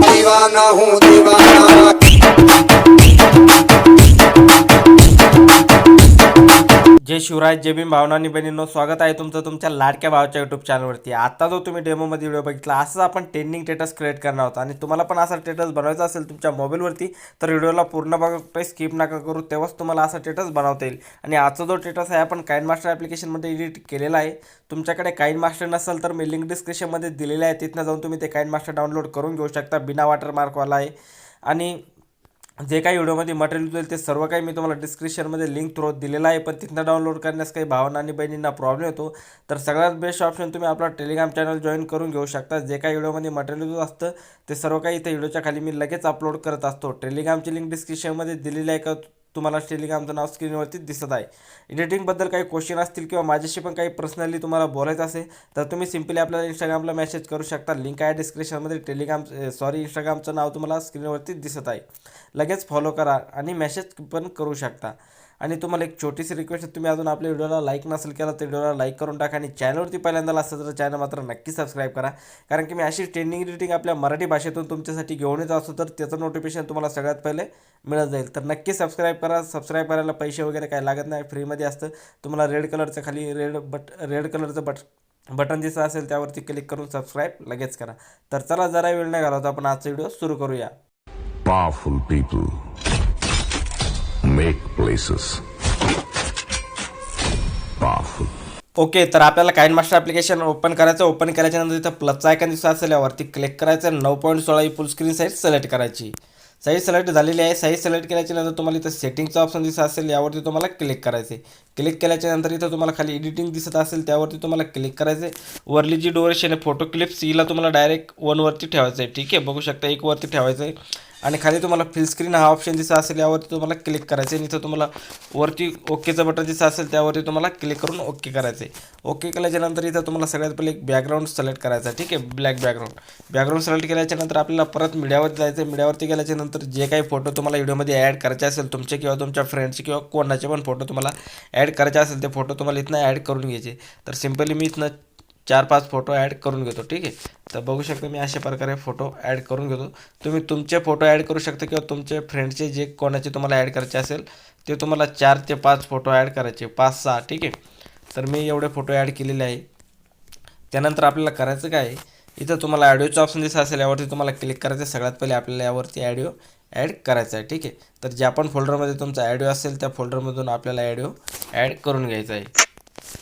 દીવાના હું દીવાના शिवराज जय भीम भावनानी बहिणींनो स्वागत आहे तुमचं तुमच्या लाडक्या भावाच्या यूट्यूब चॅनलवरती आता जो तुम्ही डेमोमध्ये व्हिडिओ बघितला असंच आपण ट्रेंडिंग स्टेटस क्रिएट करणार आहोत. आणि तुम्हाला पण असा स्टेटस बनवायचा असेल तुमच्या मोबाईलवरती तर व्हिडिओला पूर्ण बघा स्किप नका करू तेव्हाच तुम्हाला असा स्टेटस बनवता येईल. आणि आजचा जो स्टेटस आहे आपण काइन मास्टर ॲप्लिकेशनमध्ये एडिट केलेला आहे. तुमच्याकडे काइन मास्टर नसेल तर मी लिंक डिस्क्रिप्शनमध्ये दिलेलं आहे. तिथनं जाऊन तुम्ही ते काइन मास्टर डाउनलोड करून घेऊ शकता बिना वॉटरमार्कवाला आहे. आणि जे काही व्हिडिओमध्ये मटेरियल होईल ते सर्व काही मी तुम्हाला डिस्क्रिप्शनमध्ये लिंक थ्रू दिलेला आहे. पण तिथनं डाउनलोड करण्यास काही भावना आणि बहिणींना प्रॉब्लेम येतो. तर सगळ्यात बेस्ट ऑप्शन तुम्ही आपला टेलिग्राम चॅनल जॉईन करून घेऊ शकता. जे काही व्हिडिओमध्ये मटेरियल असतं ते सर्व काही इथे व्हिडिओच्या खाली मी लगेच अपलोड करत असतो. टेलिग्रामची लिंक डिस्क्रिप्शनमध्ये दिलेली आहे का तुम्हाला टेलिग्रामचं नाव स्क्रीनवरती दिसत आहे. एडिटिंगबद्दल काही क्वेश्चन असतील किंवा माझ्याशी पण काही पर्सनली तुम्हाला बोलायचं असेल तर तुम्ही सिम्पली आपल्याला इंस्टाग्रामला मेसेज करू शकता. लिंक आहे डिस्क्रिप्शनमध्ये टेलिग्राम सॉरी इंस्टाग्रामचं नाव तुम्हाला स्क्रीनवरती दिसत आहे. लगेच फॉलो करा आणि मेसेज पण करू शकता. आणि तुम्हाला एक छोटीशी रिक्वेस्ट तुम्ही अजून आपल्या व्हिडिओला लाईक नसेल केला तर व्हिडिओला लाईक करून टाका आणि चॅनलवरती पहिल्यांदा असतं तर चॅनल मात्र नक्की सबस्क्राईब करा. कारण की मी अशी ट्रेंडिंग रिटिंग आपल्या मराठी भाषेतून तुमच्यासाठी घेऊन येत असतो तर त्याचं नोटिफिकेशन तुम्हाला सगळ्यात पहिले मिळत जाईल. तर नक्की सबस्क्राईब करा. सबस्क्राईब करायला पैसे वगैरे काही लागत नाही फ्रीमध्ये असतं. तुम्हाला रेड कलरचं खाली रेड बट रेड कलरचं बट बटन दिसत असेल त्यावरती क्लिक करून सबस्क्राईब लगेच करा. तर चला जरा वेळ नाही घालवता आपण आजचा व्हिडिओ सुरू करूया. Powerful people make places. Powerful. Okay तर आपल्याला काइन मास्टर ॲप्लिकेशन ओपन करायचं ओपन केल्याच्यानंतर तिथं इथं प्लसचा आयकन दिसत असेल. यावरती क्लिक करायचं नऊ पॉईंट सोळा ही फुल स्क्रीन साईज सिलेक्ट करायची. साईज सिलेक्ट झालेली आहे. साईज सिलेक्ट केल्याच्यानंतर तुम्हाला इथं सेटिंगचं ऑप्शन दिसत असेल. यावरती तुम्हाला क्लिक करायचे क्लिक केल्याच्यानंतर इथं तुम्हाला खाली एडिटिंग दिसत असेल. त्यावरती तुम्हाला क्लिक करायचे वरली जी डोरेशन आहे फोटो क्लिप्स हिला तुम्हाला डायरेक्ट वनवरती ठेवायचं आहे ठीक आहे? बघू शकता एकवरती ठेवायचं आहे आणि खाली तुम्हाला फिल स्क्रीन हा ऑप्शन दिसत असेल यावरती तुम्हाला क्लिक करायचं आहे इथं तुम्हाला वरती ओकेचं बटन दिसत असेल त्यावरती तुम्हाला क्लिक करून ओके करायचं आहे ओके केल्याच्यानंतर इथं तुम्हाला सगळ्यात पहिले एक बॅकग्राऊंड सिलेक्ट करायचा आहे, ठीक आहे? ब्लॅक बॅकग्राऊंड बॅकग्राऊंड सिलेक्ट केल्याच्यानंतर आपल्याला परत मीडियावरती जायचं आहे मीडियावरती गेल्याच्यानंतर जे काही फोटो तुम्हाला व्हिडिओमध्ये ॲड करायचे असेल तुमचे किंवा तुमच्या फ्रेंडचे किंवा कोणाचे पण फोटो तुम्हाला ॲड करायचे असेल ते फोटो तुम्हाला इथनं ॲड करून घ्यायचे. तर सिम्पली मी इथनं चार पाच फोटो ॲड करून घेतो ठीक आहे? तर बघू शकता मी अशा प्रकारे फोटो ॲड करून घेतो. तुम्ही तुमचे फोटो ॲड करू शकता किंवा तुमचे फ्रेंडचे जे कोणाचे तुम्हाला ॲड करायचे असेल ते तुम्हाला चार ते पाच फोटो ॲड करायचे पाच सहा ठीक आहे? तर मी एवढे फोटो ॲड केलेले आहे. त्यानंतर आपल्याला करायचं काय आहे, इथं तुम्हाला ॲडिओचं ऑप्शन दिसत असेल यावरती तुम्हाला क्लिक करायचं आहे. सगळ्यात पहिले आपल्याला यावरती ॲडिओ ॲड करायचा आहे ठीक आहे? तर ज्या पण फोल्डरमध्ये तुमचा ॲडिओ असेल त्या फोल्डरमधून आपल्याला ॲडिओ ॲड करून घ्यायचा आहे.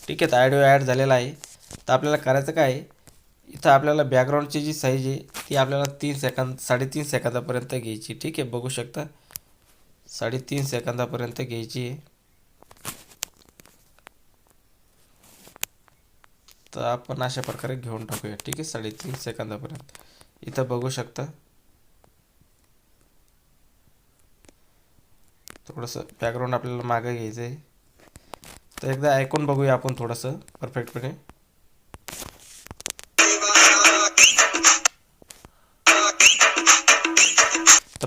ठीक आहे तर ॲडिओ ॲड झालेला आहे. तर आपल्याला करायचं काय इथं आपल्याला बॅकग्राऊंडची जी साईज आहे ती आपल्याला तीन सेकंद साडेतीन सेकंदापर्यंत घ्यायची. ठीक आहे? बघू शकता. साडेतीन सेकंदापर्यंत घ्यायची आहे. तर आपण अशा प्रकारे घेऊन टाकूया. ठीक आहे? साडेतीन सेकंदापर्यंत. इथं बघू शकता. थोडंसं बॅकग्राऊंड आपल्याला मागं घ्यायचं आहे तर एकदा ऐकून बघूया आपण थोडंसं. परफेक्टपणे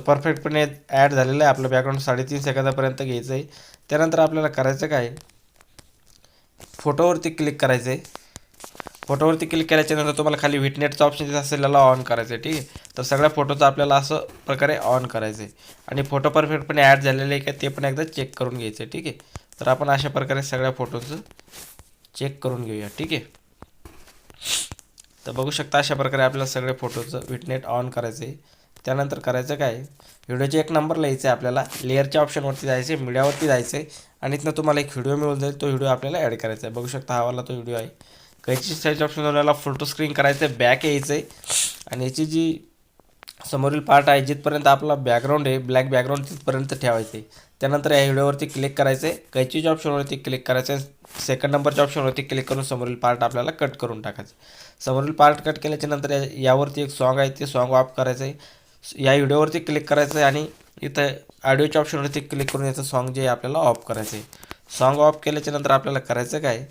परफेक्टपणे ॲड झालेलं आहे. आपलं बॅकग्राऊंड साडेतीन सेकंदापर्यंत घ्यायचं आहे. त्यानंतर आपल्याला करायचं काय? फोटोवरती क्लिक करायचं आहे. फोटोवरती क्लिक केल्याच्यानंतर तुम्हाला खाली विटनेटचा ऑप्शन दिसत असेल. त्याला ऑन करायचं आहे ठीक आहे? तर सगळ्या फोटोचं आपल्याला असं प्रकारे ऑन करायचं आहे. आणि फोटो परफेक्टपणे ॲड झालेले आहे का ते पण एकदा चेक करून घ्यायचं आहे ठीक आहे? तर आपण अशा प्रकारे सगळ्या फोटोचं चेक करून घेऊया ठीक आहे? तर बघू शकता अशा प्रकारे आपल्याला सगळे फोटोचं विटनेट ऑन करायचं आहे. त्यानंतर करायचं काय? व्हिडिओचे एक नंबर लिहायचा आहे आपल्याला लेअरच्या ऑप्शनवरती जायचं आहे मीडियावरती जायचं आहे आणि इथनं तुम्हाला एक व्हिडिओ मिळून जाईल तो व्हिडिओ आपल्याला ॲड करायचा आहे बघू शकता हावाला तो व्हिडिओ आहे. कैची साईज ऑप्शन आपल्याला फोटो स्क्रीन करायचं आहे बॅक यायचं आहे आणि याची जी समोरील पार्ट आहे जिथपर्यंत आपला बॅकग्राऊंड आहे ब्लॅक बॅकग्राऊंड तिथपर्यंत ठेवायचं आहे त्यानंतर या व्हिडिओवरती क्लिक करायचं आहे कैचीच्या ऑप्शनवरती क्लिक करायचं आहे सेकंड नंबरच्या ऑप्शनवरती क्लिक करून समोरील पार्ट आपल्याला कट करून टाकायचं समोरील पार्ट कट केल्याच्यानंतर या यावरती एक सॉन्ग आहे ते सॉन्ग ऑफ करायचं आहे या व्हिडिओवरती क्लिक करायचं आहे आणि इथं ऑडिओच्या ऑप्शनवरती क्लिक करून याचं सॉन्ग जे आपल्याला ऑफ करायचं आहे सॉन्ग ऑफ केल्याच्यानंतर आपल्याला करायचं काय?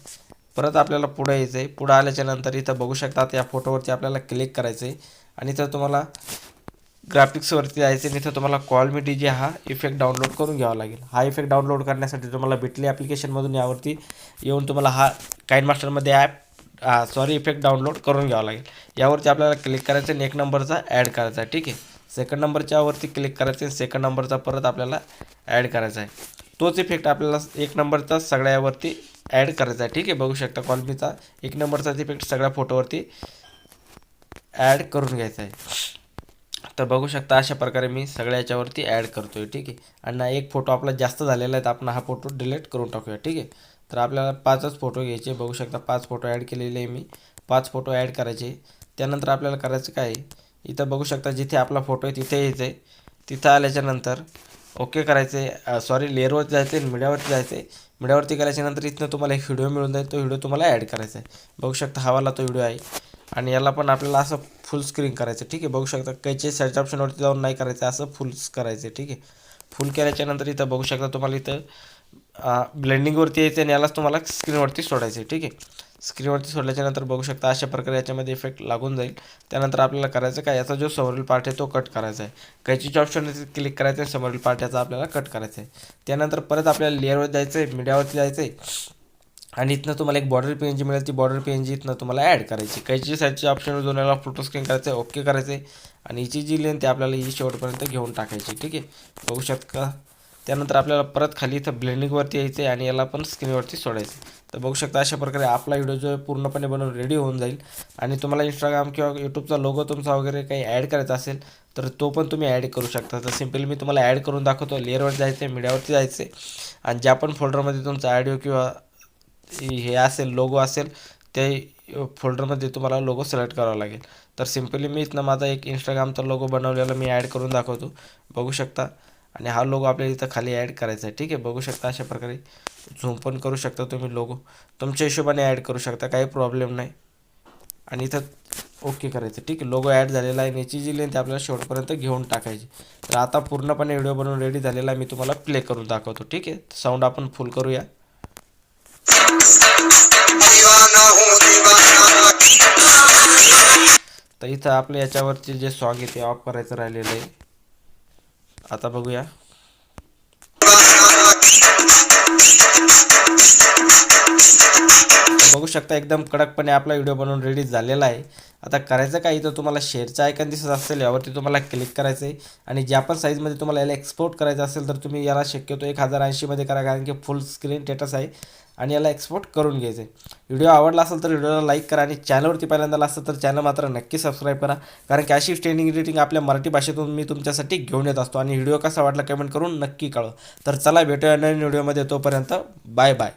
परत आपल्याला पुढे यायचं आहे पुढं आल्याच्यानंतर इथं बघू शकतात या फोटोवरती आपल्याला क्लिक करायचं आहे आणि इथं तुम्हाला ग्राफिक्सवरती जायचं आणि इथं तुम्हाला कॉल मी डी जे हा इफेक्ट डाउनलोड करून घ्यावा लागेल. हा इफेक्ट डाउनलोड करण्यासाठी तुम्हाला बिटली ॲप्लिकेशनमधून यावरती येऊन तुम्हाला हा काइन मास्टरमध्ये ॲप सॉरी इफेक्ट डाउनलोड करून घ्यावा लागेल. यावरती आपल्याला क्लिक करायचं आणि एक नंबरचा ॲड करायचा आहे. ठीक आहे? सेकंड नंबरच्या वरती क्लिक करायचं आणि सेकंड नंबरचा परत आपल्याला ॲड करायचा आहे. तोच इफेक्ट आपल्याला एक नंबरचा सगळ्यावरती ॲड करायचा आहे. ठीक आहे? बघू शकता कॉलमीचा एक नंबरचाच इफेक्ट सगळ्या फोटोवरती ॲड करून घ्यायचा आहे. तर बघू शकता अशा प्रकारे मी सगळ्या याच्यावरती ॲड करतो आहे ठीक आहे? आणि एक फोटो आपला जास्त झालेला आहे तर आपण हा फोटो डिलीट करून टाकूया. ठीक आहे? तर आपल्याला पाचच फोटो घ्यायचे बघू शकता पाच फोटो ॲड केलेले आहे मी. पाच फोटो ॲड करायचे. त्यानंतर आपल्याला करायचं काय आहे? इथं बघू शकता जिथे आपला फोटो आहे तिथे यायचं आहे तिथं आल्याच्यानंतर ओके करायचे. सॉरी लेअरवरती जायचं आहे मीडियावरती जायचं. आहे मीडियावरती गेल्याच्यानंतर इथनं तुम्हाला एक व्हिडिओ मिळून जाईल. तो व्हिडिओ तुम्हाला ॲड करायचा आहे. बघू शकता हवाला तो व्हिडिओ आहे. आणि याला पण आपल्याला असं फुल स्क्रीन करायचं. ठीक आहे बघू शकता कैचे सर्च ऑप्शनवरती जाऊन नाही करायचं असं फुल करायचं ठीक आहे. फुल केल्याच्यानंतर इथं बघू शकता तुम्हाला इथं ब्लेंडिंगवरती यायचं आणि यालाच तुम्हाला स्क्रीनवरती सोडायचं आहे. ठीक आहे. स्क्रीनवरती सोडल्याच्यानंतर बघू शकता अशा प्रकारे याच्यामध्ये इफेक्ट लागून जाईल. त्यानंतर आपल्याला करायचं काय? याचा जो समोरील पार्ट आहे तो कट करायचा आहे. कैचीच्या ऑप्शनवरती क्लिक करायचं आहे. समोरील पार्ट याचा आपल्याला कट करायचा आहे. त्यानंतर परत आपल्याला लेअरवर जायचं आहे. मीडियावरती जायचं आहे. आणि इथनं तुम्हाला एक बॉर्डर पी एन जी मिळेल. ती बॉर्डर पी एन जी इथनं तुम्हाला ॲड करायची. कैची साईडची ऑप्शनवर दोन वेळेला फोटो स्क्रीन करायचं आहे. ओके करायचं आहे. आणि हिची जी लेंथ आहे आपल्याला ही शेवटपर्यंत घेऊन टाकायची ठीक आहे? बघू शकता. त्यानंतर आपल्याला परत खाली इथं ब्लेंडिंगवरती यायचं आहे आणि याला पण स्क्रीनवरती सोडायचं तर बघू शकता अशा प्रकारे आपला व्हिडिओ जो आहे पूर्णपणे बनवून रेडी होऊन जाईल. आणि तुम्हाला इंस्टाग्राम किंवा यूट्यूबचा लोगो तुमचा वगैरे काही ॲड करायचा असेल तर तो पण तुम्ही ॲड करू शकता. तर सिम्पली मी तुम्हाला ॲड करून दाखवतो. लेअरवर जायचं आहे मीडियावरती जायचं आहे आणि ज्या पण फोल्डरमध्ये तुमचा ॲडिओ किंवा हे असेल लोगो असेल ते फोल्डरमध्ये तुम्हाला लोगो सिलेक्ट करावा लागेल. तर सिम्पली मी इथनं माझा एक इंस्टाग्रामचा लोगो बनवलेला मी ॲड करून दाखवतो. बघू शकता. आणि हा लोगो आपल्याला इथं खाली ॲड करायचा आहे ठीक आहे? बघू शकता अशा प्रकारे. झूम पण करू शकता तुम्ही लोगो तुमच्या हिशोबाने ॲड करू शकता. काही प्रॉब्लेम नाही. आणि इथं ओके करायचं. ठीक आहे? लोगो ॲड झालेला आहे. याची जी लेंथ आपल्याला शेवटपर्यंत घेऊन टाकायची. तर आता पूर्णपणे व्हिडिओ बनवून रेडी झालेला आहे. मी तुम्हाला प्ले करून दाखवतो. ठीक आहे? साऊंड आपण फुल करूया. तर इथं आपल्या याच्यावरचे जे सॉन्ग आहे ते ऑफ करायचं राहिलेलं आहे. आता बघूया. बघू शकता एकदम कडकपणे आपला व्हिडिओ बनवून रेडी झालेला आहे. आता करायचं काय? इथं तुम्हाला शेअरचं आयकन दिसत असेल यावरती तुम्हाला क्लिक करायचं आहे आणि ज्या पण साईजमध्ये तुम्हाला याला एक्सपोर्ट करायचं असेल तर तुम्ही याला शक्यतो एक हजार ऐंशीमध्ये करा कारण की फुल स्क्रीन टेटस आहे. आणि याला एक्सपोर्ट करून घ्यायचं. आहे व्हिडिओ आवडला असेल तर व्हिडिओला लाईक करा आणि चॅनलवरती पहिल्यांदा आला असेल तर चॅनल मात्र नक्की सबस्क्राईब करा. कारण की अशी ट्रेनिंग एडिटिंग आपल्या मराठी भाषेतून मी तुमच्यासाठी घेऊन येत असतो. आणि व्हिडिओ कसा वाटला कमेंट करून नक्की कळवा. तर चला भेटूया नवीन व्हिडिओमध्ये. तोपर्यंत बाय बाय